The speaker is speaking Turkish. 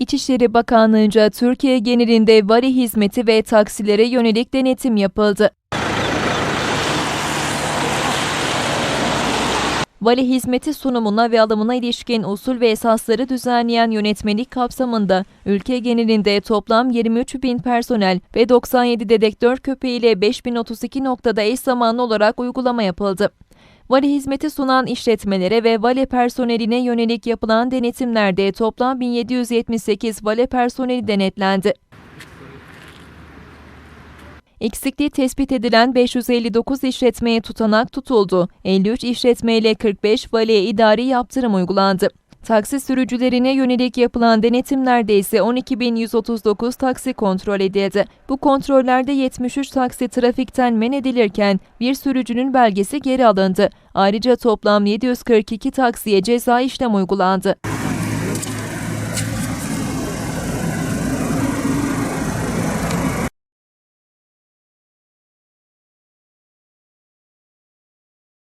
İçişleri Bakanlığı'nca Türkiye genelinde vali hizmeti ve taksilere yönelik denetim yapıldı. Vali hizmeti sunumuna ve alımına ilişkin usul ve esasları düzenleyen yönetmelik kapsamında ülke genelinde toplam 23 bin personel ve 97 dedektör köpeğiyle 5032 noktada eş zamanlı olarak uygulama yapıldı. Vali hizmeti sunan işletmelere ve vali personeline yönelik yapılan denetimlerde toplam 1778 vali personeli denetlendi. Eksikliği tespit edilen 559 işletmeye tutanak tutuldu. 53 işletmeyle 45 valiye idari yaptırım uygulandı. Taksi sürücülerine yönelik yapılan denetimlerde ise 12.139 taksi kontrol edildi. Bu kontrollerde 73 taksi trafikten men edilirken bir sürücünün belgesi geri alındı. Ayrıca toplam 742 taksiye ceza işlem uygulandı.